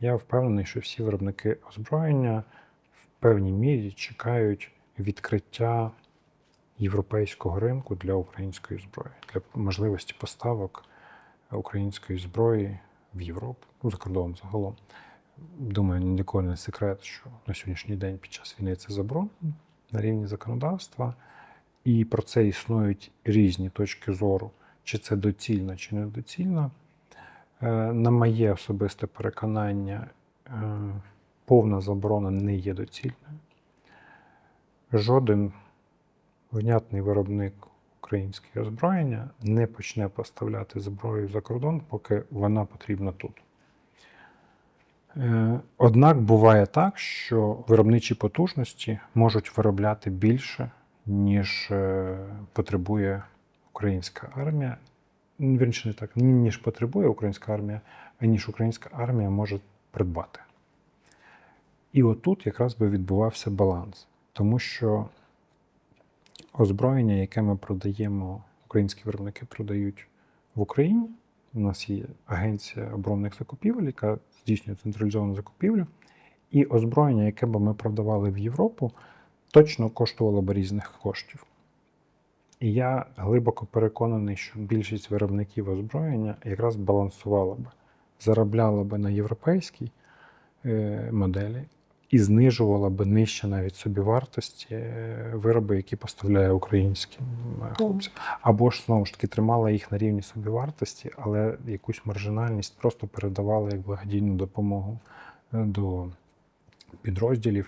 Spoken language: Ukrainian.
Я впевнений, що всі виробники озброєння в певній мірі чекають відкриття європейського ринку для української зброї, для можливості поставок української зброї в Європу, ну, за кордоном загалом. Думаю, ні для кого не секрет, що на сьогоднішній день під час війни це заборонено на рівні законодавства, і про це існують різні точки зору, чи це доцільно, чи недоцільно. Е, На моє особисте переконання, е, повна заборона не є доцільною. Жоден внятний виробник українського озброєння не почне поставляти зброю за кордон, поки вона потрібна тут. Е, Однак буває так, що виробничі потужності можуть виробляти більше, ніж потребує українська армія. Ну, Вірніше не так, ніж потребує українська армія, ніж українська армія може придбати. І отут якраз би відбувався баланс, тому що озброєння, яке ми продаємо, українські виробники продають в Україні. У нас є агенція оборонних закупівель, яка здійснює централізовану закупівлю. І озброєння, яке б ми продавали в Європу, точно коштувало б різних коштів. І я глибоко переконаний, що більшість виробників озброєння якраз балансувала б, заробляла б на європейській е, моделі і знижувала б нижче навіть собівартості е, вироби, які поставляє українським е, хлопцям. Або ж знову ж таки тримала їх на рівні собівартості, але якусь маржинальність просто передавала як благодійну допомогу до підрозділів.